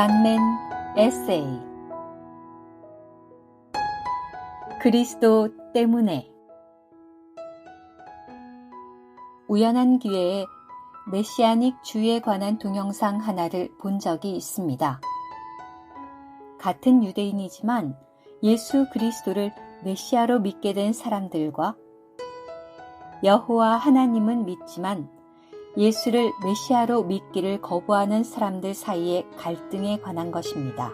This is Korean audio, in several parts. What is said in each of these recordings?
간멘 에세이 그리스도 때문에 우연한 기회에 메시아닉 주에 관한 동영상 하나를 본 적이 있습니다. 같은 유대인이지만 예수 그리스도를 메시아로 믿게 된 사람들과 여호와 하나님은 믿지만 예수를 메시아로 믿기를 거부하는 사람들 사이의 갈등에 관한 것입니다.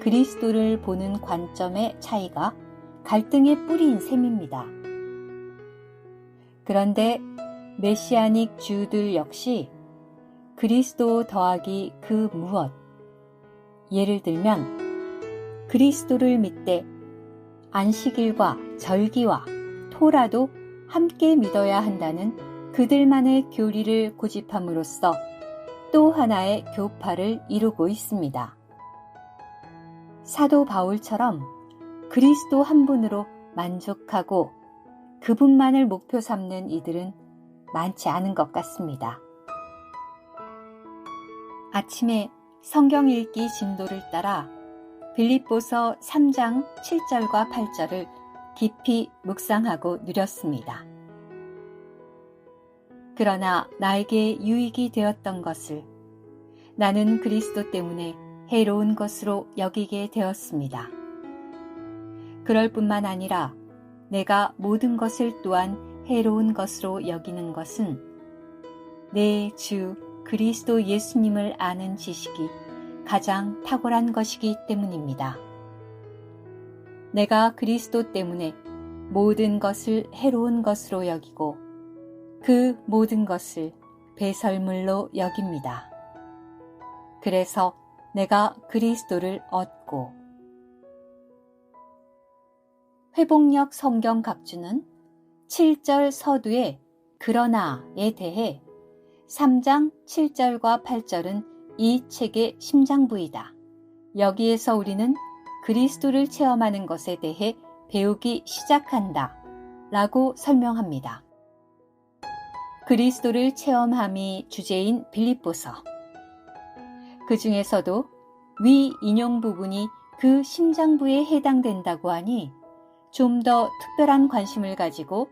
그리스도를 보는 관점의 차이가 갈등의 뿌리인 셈입니다. 그런데 메시아닉 주들 역시 그리스도 더하기 그 무엇, 예를 들면 그리스도를 믿되 안식일과 절기와 토라도 함께 믿어야 한다는 그들만의 교리를 고집함으로써 또 하나의 교파를 이루고 있습니다. 사도 바울처럼 그리스도 한 분으로 만족하고 그분만을 목표 삼는 이들은 많지 않은 것 같습니다. 아침에 성경 읽기 진도를 따라 빌립보서 3장 7절과 8절을 깊이 묵상하고 누렸습니다. 그러나 나에게 유익이 되었던 것을 나는 그리스도 때문에 해로운 것으로 여기게 되었습니다. 그럴 뿐만 아니라 내가 모든 것을 또한 해로운 것으로 여기는 것은 내 주 그리스도 예수님을 아는 지식이 가장 탁월한 것이기 때문입니다. 내가 그리스도 때문에 모든 것을 해로운 것으로 여기고 그 모든 것을 배설물로 여깁니다. 그래서 내가 그리스도를 얻고 회복력 성경 각주는 7절 서두의 그러나에 대해 3장 7절과 8절은 이 책의 심장부이다. 여기에서 우리는 그리스도를 체험하는 것에 대해 배우기 시작한다. 라고 설명합니다. 그리스도를 체험함이 주제인 빌립보서. 그 중에서도 위 인용 부분이 그 심장부에 해당된다고 하니 좀 더 특별한 관심을 가지고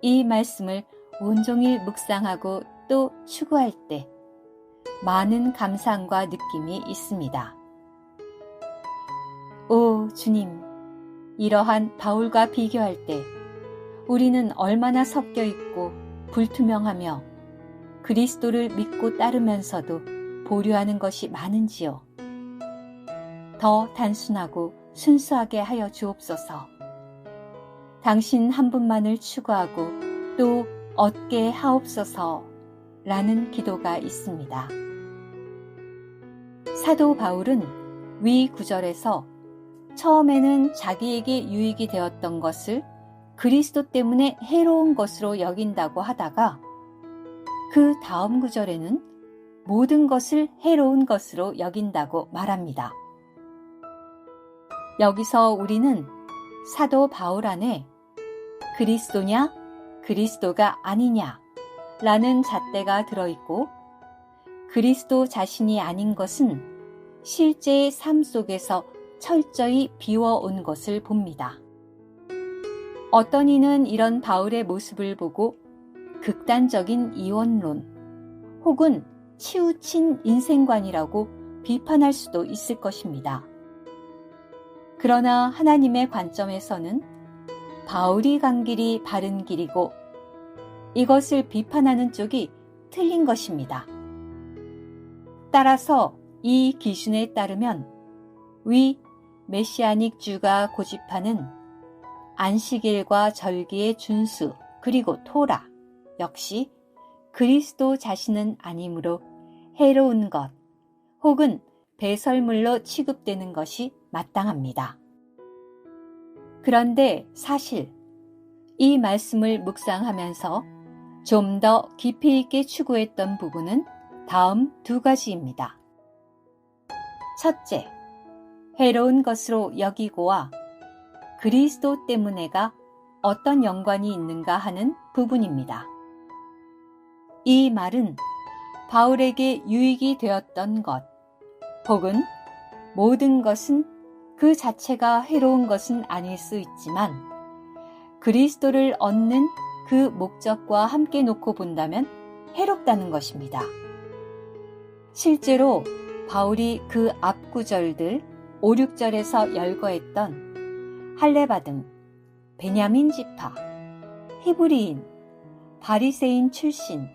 이 말씀을 온종일 묵상하고 또 추구할 때 많은 감상과 느낌이 있습니다. 오 주님, 이러한 바울과 비교할 때 우리는 얼마나 섞여 있고 불투명하며 그리스도를 믿고 따르면서도 보류하는 것이 많은지요. 더 단순하고 순수하게 하여 주옵소서. 당신 한 분만을 추구하고 또 얻게 하옵소서 라는 기도가 있습니다. 사도 바울은 위 구절에서 처음에는 자기에게 유익이 되었던 것을 그리스도 때문에 해로운 것으로 여긴다고 하다가 그 다음 구절에는 모든 것을 해로운 것으로 여긴다고 말합니다. 여기서 우리는 사도 바울 안에 그리스도냐, 그리스도가 아니냐 라는 잣대가 들어있고 그리스도 자신이 아닌 것은 실제의 삶 속에서 철저히 비워온 것을 봅니다. 어떤 이는 이런 바울의 모습을 보고 극단적인 이원론 혹은 치우친 인생관이라고 비판할 수도 있을 것입니다. 그러나 하나님의 관점에서는 바울이 간 길이 바른 길이고 이것을 비판하는 쪽이 틀린 것입니다. 따라서 이 기준에 따르면 위 메시아닉 주가 고집하는 안식일과 절기의 준수 그리고 토라 역시 그리스도 자신은 아니므로 해로운 것 혹은 배설물로 취급되는 것이 마땅합니다. 그런데 사실 이 말씀을 묵상하면서 좀 더 깊이 있게 추구했던 부분은 다음 두 가지입니다. 첫째, 해로운 것으로 여기고와 그리스도 때문에가 어떤 연관이 있는가 하는 부분입니다. 이 말은 바울에게 유익이 되었던 것, 혹은 모든 것은 그 자체가 해로운 것은 아닐 수 있지만 그리스도를 얻는 그 목적과 함께 놓고 본다면 해롭다는 것입니다. 실제로 바울이 그 앞구절들 5, 6절에서 열거했던 할례받음, 베냐민 지파, 히브리인, 바리새인 출신,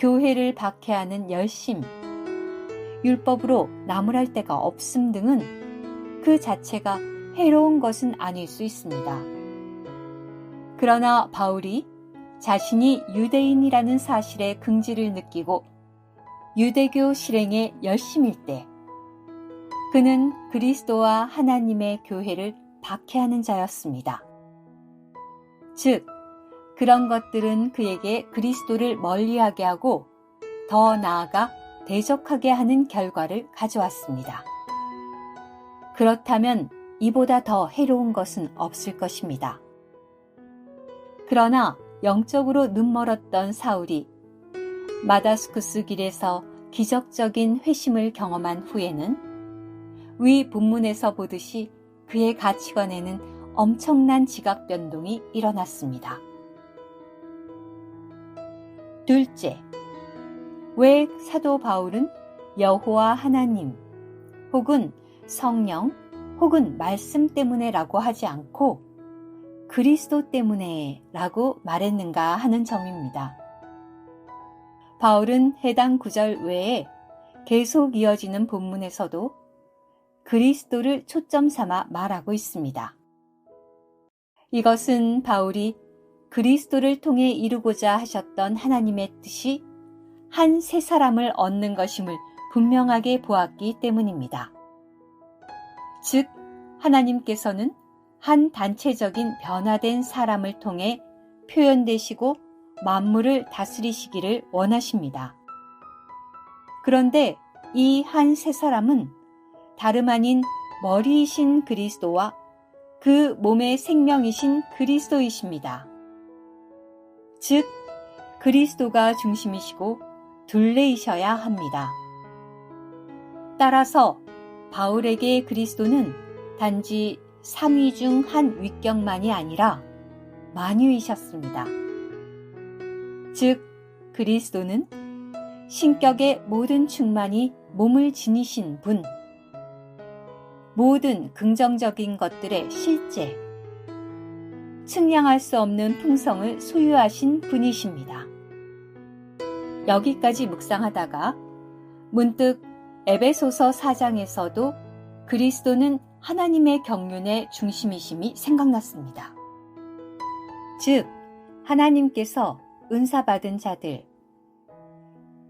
교회를 박해하는 열심, 율법으로 나무랄 데가 없음 등은 그 자체가 해로운 것은 아닐 수 있습니다. 그러나 바울이 자신이 유대인이라는 사실의 긍지를 느끼고 유대교 실행에 열심일 때 그는 그리스도와 하나님의 교회를 박해하는 자였습니다. 즉, 그런 것들은 그에게 그리스도를 멀리하게 하고 더 나아가 대적하게 하는 결과를 가져왔습니다. 그렇다면 이보다 더 해로운 것은 없을 것입니다. 그러나 영적으로 눈멀었던 사울이 마다스쿠스 길에서 기적적인 회심을 경험한 후에는 위 본문에서 보듯이 그의 가치관에는 엄청난 지각 변동이 일어났습니다. 둘째, 왜 사도 바울은 여호와 하나님 혹은 성령 혹은 말씀 때문에라고 하지 않고 그리스도 때문에라고 말했는가 하는 점입니다. 바울은 해당 구절 외에 계속 이어지는 본문에서도 그리스도를 초점 삼아 말하고 있습니다. 이것은 바울이 그리스도를 통해 이루고자 하셨던 하나님의 뜻이 한 세 사람을 얻는 것임을 분명하게 보았기 때문입니다. 즉, 하나님께서는 한 단체적인 변화된 사람을 통해 표현되시고 만물을 다스리시기를 원하십니다. 그런데 이 한 세 사람은 다름 아닌 머리이신 그리스도와 그 몸의 생명이신 그리스도이십니다. 즉, 그리스도가 중심이시고 둘레이셔야 합니다. 따라서 바울에게 그리스도는 단지 3위 중 한 위격만이 아니라 만유이셨습니다. 즉, 그리스도는 신격의 모든 충만이 몸을 지니신 분, 모든 긍정적인 것들의 실제, 측량할 수 없는 풍성을 소유하신 분이십니다. 여기까지 묵상하다가 문득 에베소서 4장에서도 그리스도는 하나님의 경륜의 중심이심이 생각났습니다. 즉, 하나님께서 은사받은 자들,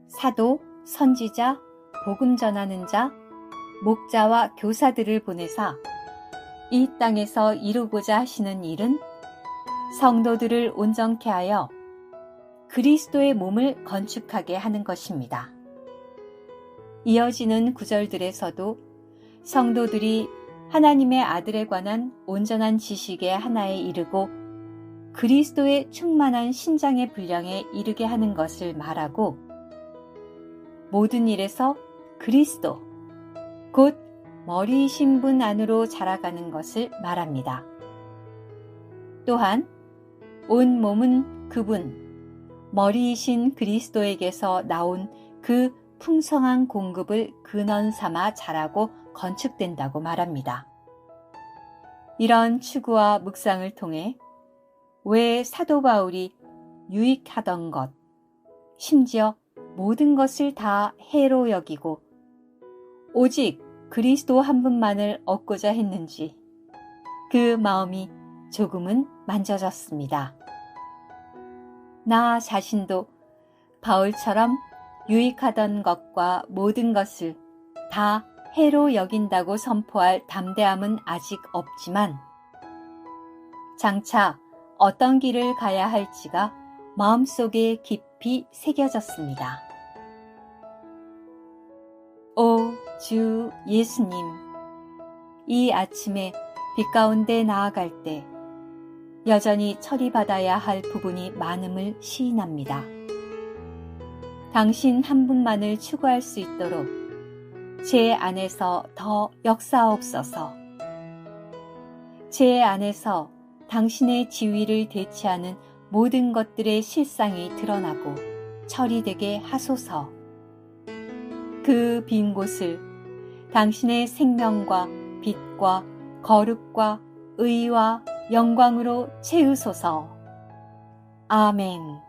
사도, 선지자, 복음 전하는 자, 목자와 교사들을 보내사 이 땅에서 이루고자 하시는 일은 성도들을 온전케 하여 그리스도의 몸을 건축하게 하는 것입니다. 이어지는 구절들에서도 성도들이 하나님의 아들에 관한 온전한 지식의 하나에 이르고 그리스도의 충만한 신장의 분량에 이르게 하는 것을 말하고 모든 일에서 그리스도, 곧 머리이신 분 안으로 자라가는 것을 말합니다. 또한 온 몸은 그분, 머리이신 그리스도에게서 나온 그 풍성한 공급을 근원 삼아 자라고 건축된다고 말합니다. 이런 추구와 묵상을 통해 왜 사도 바울이 유익하던 것, 심지어 모든 것을 다 해로 여기고 오직 그리스도 한 분만을 얻고자 했는지 그 마음이 조금은 만져졌습니다. 나 자신도 바울처럼 유익하던 것과 모든 것을 다 해로 여긴다고 선포할 담대함은 아직 없지만 장차 어떤 길을 가야 할지가 마음속에 깊이 새겨졌습니다. 주 예수님, 이 아침에 빛 가운데 나아갈 때 여전히 처리받아야 할 부분이 많음을 시인합니다. 당신 한 분만을 추구할 수 있도록 제 안에서 더 역사옵소서. 제 안에서 당신의 지위를 대체하는 모든 것들의 실상이 드러나고 처리되게 하소서. 그 빈 곳을 당신의 생명과 빛과 거룩과 의와 영광으로 채우소서. 아멘.